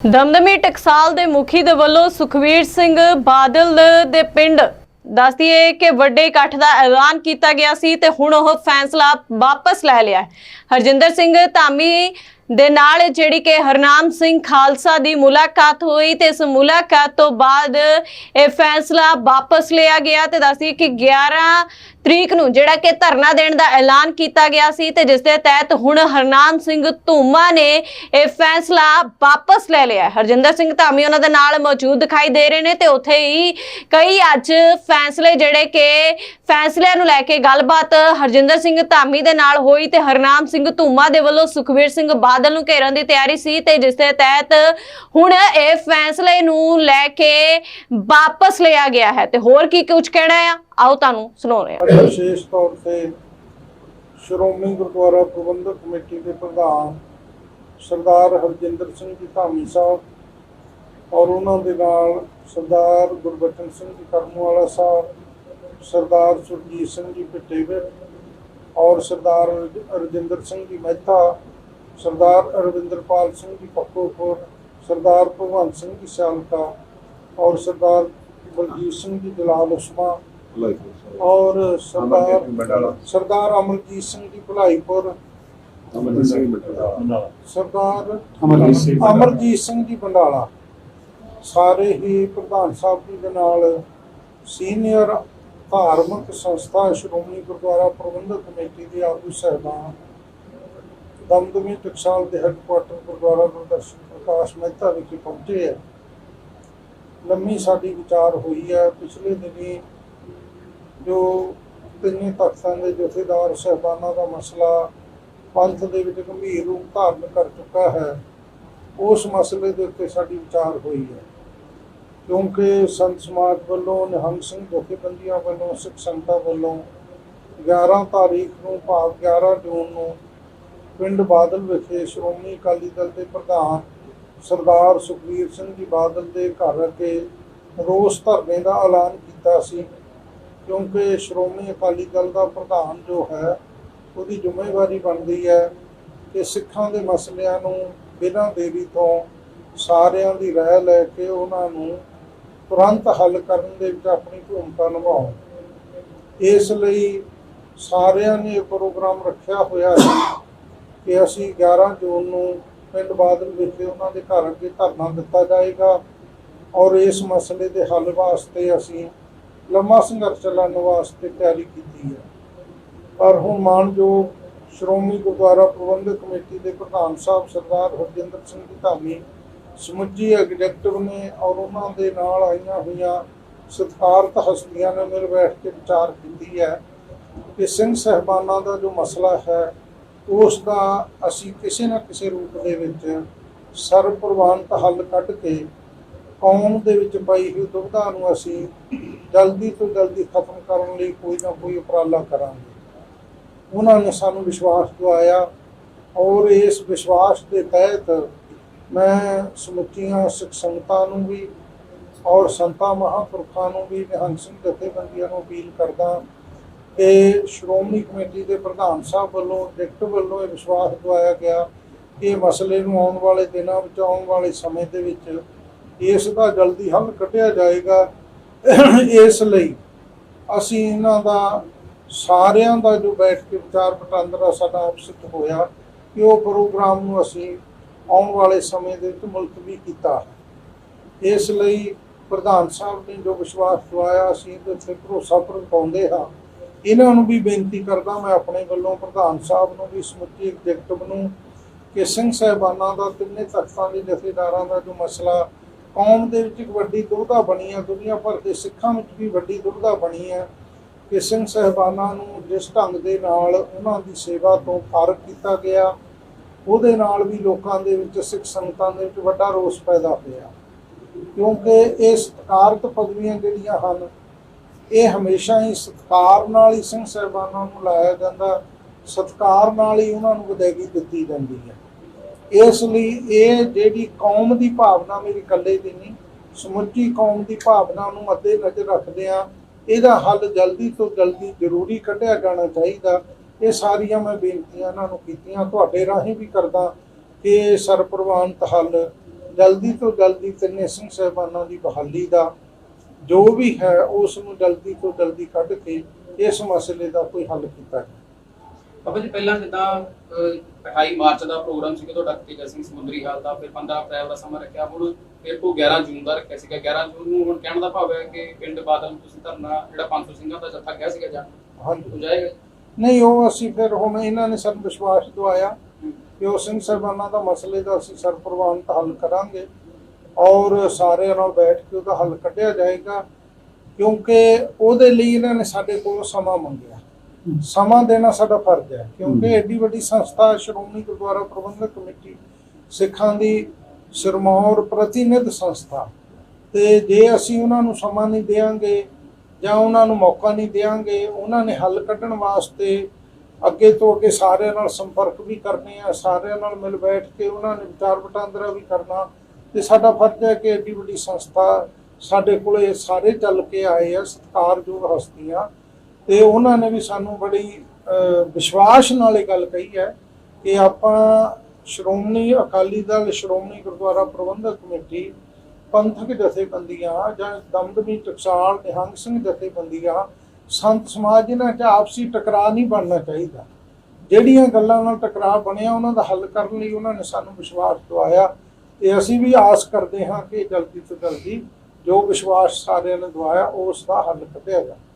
ਦਮਦਮੀ ਟਕਸਾਲ ਦੇ ਮੁਖੀ ਦੇ ਵੱਲੋਂ ਸੁਖਵੀਰ ਸਿੰਘ ਬਾਦਲ ਦੇ ਪਿੰਡ। ਦੱਸਦੀਏ ਕਿ ਵੱਡੇ ਇਕੱਠ ਦਾ ਐਲਾਨ ਕੀਤਾ ਗਿਆ ਸੀ ਤੇ ਹੁਣ ਉਹ ਫੈਸਲਾ ਵਾਪਸ ਲੈ ਲਿਆ ਹਰਜਿੰਦਰ ਸਿੰਘ ਧਾਮੀ ਦੇ ਨਾਲ ਜਿਹੜੀ ਕਿ ਹਰਨਾਮ ਸਿੰਘ ਖਾਲਸਾ ਦੀ ਮੁਲਾਕਾਤ ਹੋਈ ਤੇ ਇਸ ਮੁਲਾਕਾਤ ਤੋਂ ਬਾਅਦ ਇਹ ਫੈਸਲਾ ਵਾਪਸ ਲਿਆ ਗਿਆ ਤੇ ਦੱਸਦੀ ਕਿ 11 ਤਰੀਕ ਨੂੰ ਜਿਹੜਾ ਕਿ ਧਰਨਾ ਦੇਣ ਦਾ ਐਲਾਨ ਕੀਤਾ ਗਿਆ ਸੀ ਤੇ ਜਿਸ ਦੇ ਤਹਿਤ ਹੁਣ ਹਰਨਾਮ ਸਿੰਘ ਧੂਮਾ ਨੇ ਇਹ ਫੈਸਲਾ ਵਾਪਸ ਲੈ ਲਿਆ ਹਰਜਿੰਦਰ ਸਿੰਘ ਧਾਮੀ ਉਹਨਾਂ ਦੇ ਨਾਲ ਮੌਜੂਦ ਦਿਖਾਈ ਦੇ ਰਹੇ ਨੇ ਤੇ ਉੱਥੇ ਹੀ ਕਈ ਅੱਜ ਫੈਸਲੇ ਜਿਹੜੇ ਕਿ ਫੈਸਲਿਆਂ ਨੂੰ ਲੈ ਕੇ ਗੱਲਬਾਤ ਹਰਜਿੰਦਰ ਸਿੰਘ ਧਾਮੀ ਦੇ ਨਾਲ ਹੋਈ ਤੇ ਹਰਨਾਮ ਸਿੰਘ ਧੂਮਾ ਦੇ ਵੱਲੋਂ ਸੁਖਵੀਰ ਸਿੰਘ ਬਾਦਲ ਨੂੰ ਘੇਰਨ ਦੀ ਤਿਆਰੀ ਸੀ ਤੇ ਜਿਸ ਦੇ ਤਹਿਤ ਹੁਣ ਇਹ ਫੈਸਲੇ ਨੂੰ ਲੈ ਕੇ ਵਾਪਸ ਲਿਆ ਗਿਆ ਹੈ। ਤੇ ਹੋਰ ਕੀ ਕੁਝ ਕਹਿਣਾ ਆ? ਆਓ ਤੁਹਾਨੂੰ ਸੁਣਾਉਂਦੇ ਹਾਂ। ਵਿਸ਼ੇਸ਼ ਤੌਰ ਤੇ ਸ਼੍ਰੋਮਣੀ ਗੁਰਦੁਆਰਾ ਪ੍ਰਬੰਧਕ ਕਮੇਟੀ ਦੇ ਪ੍ਰਧਾਨ ਸਰਦਾਰ ਹਰਜਿੰਦਰ ਸਿੰਘ ਜੀ ਧਾਮੀ ਸਾਹਿਬ ਔਰ ਉਹਨਾਂ ਦੇ ਨਾਲ ਸਰਦਾਰ ਗੁਰਬਚਨ ਸਿੰਘ ਜੀ ਕਰਮਵਾਲਾ ਸਾਹਿਬ, ਸਰਦਾਰ ਸੁਰਜੀਤ ਸਿੰਘ ਜੀ ਪਿੱਟੇਗੜ ਔਰ ਸਰਦਾਰ ਰਜਿੰਦਰ ਸਿੰਘ ਜੀ ਮਹਿਤਾ, ਸਰਦਾਰ ਅਰਵਿੰਦਰਪਾਲ ਸਿੰਘ ਜੀ ਪੱਕੋਪੁਰ ਸਰਦਾਰ ਭਗਵੰਤ ਸਿੰਘ ਜੀ ਸਿਆਲਕਾ ਔਰ ਸਰਦਾਰ ਬਲਜੀਤ ਸਿੰਘ ਜੀ ਜਲਾਲ ਉਸਮਾ ਔਰ ਸਰਦਾਰ ਸਰਦਾਰ ਅਮਰਜੀਤ ਸਿੰਘ ਜੀ ਭਲਾਈਪੁਰ ਸਰਦਾਰ ਅਮਰਜੀਤ ਸਿੰਘ ਅਮਰਜੀਤ ਸਿੰਘ ਜੀ ਬੰਡਾਲਾ ਸਾਰੇ ਹੀ ਪ੍ਰਧਾਨ ਸਾਹਿਬ ਜੀ ਦੇ ਨਾਲ ਸੀਨੀਅਰ ਧਾਰਮਿਕ ਸੰਸਥਾ ਸ਼੍ਰੋਮਣੀ ਗੁਰਦੁਆਰਾ ਪ੍ਰਬੰਧਕ ਕਮੇਟੀ ਦੇ ਆਗੂ ਸਹਿਬਾਨ ਦਮਦਮੀ ਟਕਸਾਲ ਦੇ ਹੈੱਡਕੁਆਟਰ ਗੁਰਦੁਆਰਾ ਗੁਰਦਰਸ਼ਨ ਪ੍ਰਕਾਸ਼ ਮਹਿਤਾ ਵਿਖੇ ਪਹੁੰਚੇ ਹੈ ਲੰਮੀ ਸਾਡੀ ਵਿਚਾਰ ਹੋਈ ਹੈ ਪਿਛਲੇ ਦਿਨੀ ਜੋ ਤਿੰਨੇ ਤਖਤਾਂ ਦੇ ਜਥੇਦਾਰ ਸਹਿਬਾਨਾਂ ਦਾ ਮਸਲਾ ਪੰਥ ਦੇ ਵਿੱਚ ਗੰਭੀਰ ਰੂਪ ਧਾਰਨ ਕਰ ਚੁੱਕਾ ਹੈ, ਉਸ ਮਸਲੇ ਦੇ ਉੱਤੇ ਸਾਡੀ ਵਿਚਾਰ ਹੋਈ ਹੈ। ਕਿਉਂਕਿ ਸੰਤ ਸਮਾਜ ਵੱਲੋਂ, ਨਿਹੰਗ ਸਿੰਘ ਜਥੇਬੰਦੀਆਂ ਵੱਲੋਂ, ਸਿੱਖ ਸੰਗਤਾਂ ਵੱਲੋਂ 11 ਤਾਰੀਖ ਨੂੰ ਭਾਵ 11 ਜੂਨ ਨੂੰ ਪਿੰਡ ਬਾਦਲ ਵਿਖੇ ਸ਼੍ਰੋਮਣੀ ਅਕਾਲੀ ਦਲ ਦੇ ਪ੍ਰਧਾਨ ਸਰਦਾਰ ਸੁਖਵੀਰ ਸਿੰਘ ਜੀ ਬਾਦਲ ਦੇ ਘਰ ਅੱਗੇ ਰੋਸ ਧਰਨੇ ਦਾ ਐਲਾਨ ਕੀਤਾ ਸੀ। ਕਿਉਂਕਿ ਸ਼੍ਰੋਮਣੀ ਅਕਾਲੀ ਦਲ ਦਾ ਪ੍ਰਧਾਨ ਜੋ ਹੈ, ਉਹਦੀ ਜ਼ਿੰਮੇਵਾਰੀ ਬਣਦੀ ਹੈ ਕਿ ਸਿੱਖਾਂ ਦੇ ਮਸਲਿਆਂ ਨੂੰ ਬਿਨਾਂ ਦੇਰੀ ਤੋਂ ਸਾਰਿਆਂ ਦੀ ਰਾਏ ਲੈ ਕੇ ਉਹਨਾਂ ਨੂੰ ਤੁਰੰਤ ਹੱਲ ਕਰਨ ਦੇ ਵਿੱਚ ਆਪਣੀ ਭੂਮਿਕਾ ਨਿਭਾਉਣ। ਇਸ ਲਈ ਸਾਰਿਆਂ ਨੇ ਇਹ ਪ੍ਰੋਗਰਾਮ ਰੱਖਿਆ ਹੋਇਆ ਹੈ ਕਿ ਅਸੀਂ 11 ਜੂਨ ਨੂੰ ਪਿੰਡ ਬਾਦਲ ਵਿਖੇ ਉਹਨਾਂ ਦੇ ਘਰ ਅੱਗੇ ਧਰਨਾ ਦਿੱਤਾ ਜਾਏਗਾ ਔਰ ਇਸ ਮਸਲੇ ਦੇ ਹੱਲ ਵਾਸਤੇ ਅਸੀਂ ਲੰਮਾ ਸੰਘਰਸ਼ ਚਲਾਉਣ ਵਾਸਤੇ ਤਿਆਰੀ ਕੀਤੀ ਹੈ। ਪਰ ਹੁਣ ਮਾਨਯੋਗ ਸ਼੍ਰੋਮਣੀ ਗੁਰਦੁਆਰਾ ਪ੍ਰਬੰਧਕ ਕਮੇਟੀ ਦੇ ਪ੍ਰਧਾਨ ਸਾਹਿਬ ਸਰਦਾਰ ਹਰਜਿੰਦਰ ਸਿੰਘ ਧਾਮੀ ਸਮੁੱਚੀ ਐਗਜ਼ੈਕਟਿਵ ਨੇ ਔਰ ਉਹਨਾਂ ਦੇ ਨਾਲ ਆਈਆਂ ਹੋਈਆਂ ਸਤਿਕਾਰਤ ਹਸਤੀਆਂ ਨੇ ਮਿਲ ਬੈਠ ਕੇ ਵਿਚਾਰ ਕੀਤੀ ਹੈ ਕਿ ਸਿੰਘ ਸਹਿਬਾਨਾਂ ਦਾ ਜੋ ਮਸਲਾ ਹੈ, ਉਸ ਦਾ ਅਸੀਂ ਕਿਸੇ ਨਾ ਕਿਸੇ ਰੂਪ ਦੇ ਵਿੱਚ ਸਰਵ ਪ੍ਰਵਾਨਤ ਹੱਲ ਕੱਢ ਕੇ ਕੌਮ ਦੇ ਵਿੱਚ ਪਈ ਹੋਈ ਦੁਬਿਧਾ ਨੂੰ ਅਸੀਂ ਜਲਦੀ ਤੋਂ ਜਲਦੀ ਖਤਮ ਕਰਨ ਲਈ ਕੋਈ ਨਾ ਕੋਈ ਉਪਰਾਲਾ ਕਰਾਂਗੇ। ਉਹਨਾਂ ਨੇ ਸਾਨੂੰ ਵਿਸ਼ਵਾਸ ਦਿਵਾਇਆ ਔਰ ਇਸ ਵਿਸ਼ਵਾਸ ਦੇ ਤਹਿਤ ਮੈਂ ਸਮੁੱਚੀਆਂ ਸਿੱਖ ਸੰਗਤਾਂ ਨੂੰ ਵੀ ਔਰ ਸੰਤਾਂ ਮਹਾਂਪੁਰਖਾਂ ਨੂੰ ਵੀ, ਨਿਹੰਗ ਸਿੰਘ ਜਥੇਬੰਦੀਆਂ ਨੂੰ ਅਪੀਲ ਕਰਦਾ ਕਿ ਸ਼੍ਰੋਮਣੀ ਕਮੇਟੀ ਦੇ ਪ੍ਰਧਾਨ ਸਾਹਿਬ ਵੱਲੋਂ, ਡਿਕਟ ਵੱਲੋਂ ਇਹ ਵਿਸ਼ਵਾਸ ਦਿਵਾਇਆ ਗਿਆ ਕਿ ਇਹ ਮਸਲੇ ਨੂੰ ਆਉਣ ਵਾਲੇ ਦਿਨਾਂ ਵਿੱਚ, ਆਉਣ ਵਾਲੇ ਸਮੇਂ ਦੇ ਵਿੱਚ ਇਸ ਦਾ ਜਲਦੀ ਹੱਲ ਕੱਢਿਆ ਜਾਏਗਾ। ਇਸ ਲਈ ਅਸੀਂ ਇਹਨਾਂ ਦਾ, ਸਾਰਿਆਂ ਦਾ ਜੋ ਬੈਠ ਕੇ ਵਿਚਾਰ ਵਟਾਂਦਰਾ ਸਾਡਾ ਆਪਸਿਤ ਹੋਇਆ ਕਿ ਉਹ ਪ੍ਰੋਗਰਾਮ ਨੂੰ ਅਸੀਂ ਆਉਣ ਵਾਲੇ ਸਮੇਂ ਦੇ ਵਿੱਚ ਮੁਲਤਵੀ ਕੀਤਾ। ਇਸ ਲਈ ਪ੍ਰਧਾਨ ਸਾਹਿਬ ਨੇ ਜੋ ਵਿਸ਼ਵਾਸ ਦਵਾਇਆ, ਅਸੀਂ ਇਹਦੇ ਉੱਤੇ ਭਰੋਸਾ ਪ੍ਰਗਟਾਉਂਦੇ ਹਾਂ। ਇਹਨਾਂ ਨੂੰ ਵੀ ਬੇਨਤੀ ਕਰਦਾ ਮੈਂ ਆਪਣੇ ਵੱਲੋਂ ਪ੍ਰਧਾਨ ਸਾਹਿਬ ਨੂੰ ਵੀ, ਸਮੁੱਚੀ ਐਗਜ਼ੈਕਟਿਵ ਨੂੰ, ਕਿ ਸਿੰਘ ਸਾਹਿਬਾਨਾਂ ਦਾ ਤਿੰਨੇ ਤਖਤਾਂ ਦੇ ਜਥੇਦਾਰਾਂ ਦਾ ਜੋ ਮਸਲਾ ਕੌਮ ਦੇ ਵਿੱਚ ਇੱਕ ਵੱਡੀ ਦੁਰਦਾ ਬਣੀ ਹੈ, ਦੁਨੀਆ ਭਰ ਦੇ ਸਿੱਖਾਂ ਵਿੱਚ ਵੀ ਵੱਡੀ ਦੁਰਦਾ ਬਣੀ ਹੈ ਕਿ ਸਿੰਘ ਸਾਹਿਬਾਨਾਂ ਨੂੰ ਜਿਸ ਢੰਗ ਦੇ ਨਾਲ ਉਹਨਾਂ ਦੀ ਸੇਵਾ ਤੋਂ ਫਾਰਗ ਕੀਤਾ ਗਿਆ, ਉਹਦੇ ਨਾਲ ਵੀ ਲੋਕਾਂ ਦੇ ਵਿੱਚ ਸਿੱਖ ਸੰਗਤਾਂ ਦੇ ਵਿੱਚ ਵੱਡਾ ਰੋਸ ਪੈਦਾ ਹੋਇਆ। ਕਿਉਂਕਿ ਇਹ ਸਤਿਕਾਰਤ ਪਦਵੀਆਂ ਜਿਹੜੀਆਂ ਹਨ, ਇਹ ਹਮੇਸ਼ਾ ਹੀ ਸਤਿਕਾਰ ਨਾਲ ਹੀ ਸਿੰਘ ਸਾਹਿਬਾਨਾਂ ਨੂੰ ਲਾਇਆ ਜਾਂਦਾ, ਸਤਿਕਾਰ ਨਾਲ ਹੀ ਉਹਨਾਂ ਨੂੰ ਵਿਦਾਇਗੀ ਦਿੱਤੀ ਜਾਂਦੀ ਹੈ। ਇਸ ਲਈ ਇਹ ਜਿਹੜੀ ਕੌਮ ਦੀ ਭਾਵਨਾ ਮੇਰੀ ਇਕੱਲੇ ਦੀ ਨਹੀਂ, ਸਮੁੱਚੀ ਕੌਮ ਦੀ ਭਾਵਨਾ ਨੂੰ ਮੱਦੇ ਨਜ਼ਰ ਰੱਖਦੇ ਆ ਇਹਦਾ ਹੱਲ ਜਲਦੀ ਤੋਂ ਜਲਦੀ ਜ਼ਰੂਰੀ ਕੱਢਿਆ ਜਾਣਾ ਚਾਹੀਦਾ। ਇਹ ਸਾਰੀਆਂ ਮੈਂ ਬੇਨਤੀਆਂ ਇਹਨਾਂ ਨੂੰ ਕੀਤੀਆਂ। ਤੁਹਾਡੇ ਰਾਹੀਂ ਵੀ ਕਰਦਾ ਕਿ ਸਰਪ੍ਰਵਾਨਤ ਹੱਲ ਜਲਦੀ ਤੋਂ ਜਲਦੀ ਤਿੰਨੇ ਸਿੰਘ ਸਾਹਿਬਾਨਾਂ ਦੀ ਬਹਾਲੀ ਦਾ ਜੋ ਵੀ ਹੈ, ਉਸ ਨੂੰ ਜਲਦੀ ਤੋਂ ਜਲਦੀ ਕੱਢ ਕੇ ਇਸ ਮਸਲੇ ਦਾ ਕੋਈ ਹੱਲ ਕੀਤਾ ਜਾਵੇ। ਬਾਬਾ ਜੀ ਪਹਿਲਾਂ ਜਿੱਦਾਂ ਅਹ, 28 ਮਾਰਚ ਦਾ ਪ੍ਰੋਗਰਾਮ ਸੀ ਤੁਹਾਡਾ ਤੇਜਾ ਸਿੰਘ ਸਮੁੰਦਰੀ ਹਾਲ ਦਾ ਫਿਰ 15 ਅਪ੍ਰੈਲ ਦਾ ਸਮਾਂ ਰੱਖਿਆ। ਹੁਣ ਫਿਰ ਤੋਂ 11 ਜੂਨ ਦਾ ਰੱਖਿਆ ਸੀਗਾ। 11 ਜੂਨ ਨੂੰ ਹੁਣ ਕਹਿਣ ਦਾ ਭਾਵ ਹੈ ਕਿ ਪਿੰਡ ਬਾਦਲ ਨੂੰ ਤੁਸੀਂ ਧਰਨਾ ਜਿਹੜਾ 500 ਸਿੰਘਾਂ ਦਾ ਜੱਥਾ ਗਿਆ ਸੀਗਾ ਜਾਂ ਹਾਂਜੀ। ਜਾਏਗਾ? ਨਹੀਂ ਉਹ ਅਸੀਂ ਫਿਰ ਹੁਣ ਇਹਨਾਂ ਨੇ ਸਾਨੂੰ ਵਿਸ਼ਵਾਸ ਦਵਾਇਆ ਕਿ ਉਹ ਸਿੰਘ ਸਾਹਿਬਾਨਾਂ ਦਾ ਮਸਲੇ ਦਾ ਅਸੀਂ ਸਰਪ੍ਰਵਾਨਤ ਹੱਲ ਕਰਾਂਗੇ ਔਰ ਸਾਰਿਆਂ ਨਾਲ ਬੈਠ ਕੇ ਉਹਦਾ ਹੱਲ ਕੱਢਿਆ ਜਾਏਗਾ ਕਿਉਂਕਿ ਉਹਦੇ ਲਈ ਇਹਨਾਂ ਨੇ ਸਾਡੇ ਕੋਲੋਂ ਸਮਾਂ ਮੰਗਿਆ। ਸਮਾਂ ਦੇਣਾ ਸਾਡਾ ਫਰਜ਼ ਹੈ ਕਿਉਂਕਿ ਐਡੀ ਵੱਡੀ ਸੰਸਥਾ ਸ਼੍ਰੋਮਣੀ ਗੁਰਦੁਆਰਾ ਪ੍ਰਬੰਧਕ ਕਮੇਟੀ ਸਿੱਖਾਂ ਦੀ ਸਿਰਮੌਰ ਪ੍ਰਤੀਨਿਧ ਸੰਸਥਾ। ਤੇ ਜੇ ਅਸੀਂ ਉਹਨਾਂ ਨੂੰ ਸਮਾਂ ਨਹੀਂ ਦੇਵਾਂਗੇ ਜਾਂ ਉਹਨਾਂ ਨੂੰ ਮੌਕਾ ਨਹੀਂ ਦੇਵਾਂਗੇ ਉਹਨਾਂ ਨੇ ਹੱਲ ਕੱਢਣ ਵਾਸਤੇ ਅੱਗੇ ਤੋਂ ਅੱਗੇ ਸਾਰਿਆਂ ਨਾਲ ਸੰਪਰਕ ਵੀ ਕਰਨੇ ਆ ਸਾਰਿਆਂ ਨਾਲ ਮਿਲ ਬੈਠ ਕੇ ਉਹਨਾਂ ਨੇ ਵਿਚਾਰ ਵਟਾਂਦਰਾ ਵੀ ਕਰਨਾ। ਤੇ ਸਾਡਾ ਫਰਜ਼ ਹੈ ਕਿ ਐਡੀ ਵੱਡੀ ਸੰਸਥਾ ਸਾਡੇ ਕੋਲੇ ਸਾਰੇ ਚੱਲ ਕੇ ਆਏ ਆ ਸਤਿਕਾਰਯੋਗ ਹਸਤੀਆਂ। ਤੇ ਉਹਨਾਂ ਨੇ ਵੀ ਸਾਨੂੰ ਬੜੀ ਵਿਸ਼ਵਾਸ ਨਾਲ ਇਹ ਗੱਲ ਕਹੀ ਹੈ ਕਿ ਆਪਾਂ ਸ਼੍ਰੋਮਣੀ ਅਕਾਲੀ ਦਲ, ਸ਼੍ਰੋਮਣੀ ਗੁਰਦੁਆਰਾ ਪ੍ਰਬੰਧਕ ਕਮੇਟੀ, ਪੰਥਕ ਜਥੇਬੰਦੀਆਂ ਜਾਂ ਦਮਦਮੀ ਟਕਸਾਲ ਨਿਹੰਗ ਸਿੰਘ ਜਥੇਬੰਦੀਆਂ, ਸੰਤ ਸਮਾਜ ਇਹਨਾਂ 'ਚ ਆਪਸੀ ਟਕਰਾਅ ਨਹੀਂ ਬਣਨਾ ਚਾਹੀਦਾ। ਜਿਹੜੀਆਂ ਗੱਲਾਂ ਨਾਲ ਟਕਰਾਅ ਬਣਿਆ, ਉਹਨਾਂ ਦਾ ਹੱਲ ਕਰਨ ਲਈ ਉਹਨਾਂ ਨੇ ਸਾਨੂੰ ਵਿਸ਼ਵਾਸ ਦਵਾਇਆ। ਤੇ ਅਸੀਂ ਵੀ ਆਸ ਕਰਦੇ ਹਾਂ ਕਿ ਜਲਦੀ ਤੋਂ ਜਲਦੀ ਜੋ ਵਿਸ਼ਵਾਸ ਸਾਰਿਆਂ ਨੇ ਦਵਾਇਆ, ਉਸ ਦਾ ਹੱਲ ਕੱਢਿਆ ਜਾਵੇ।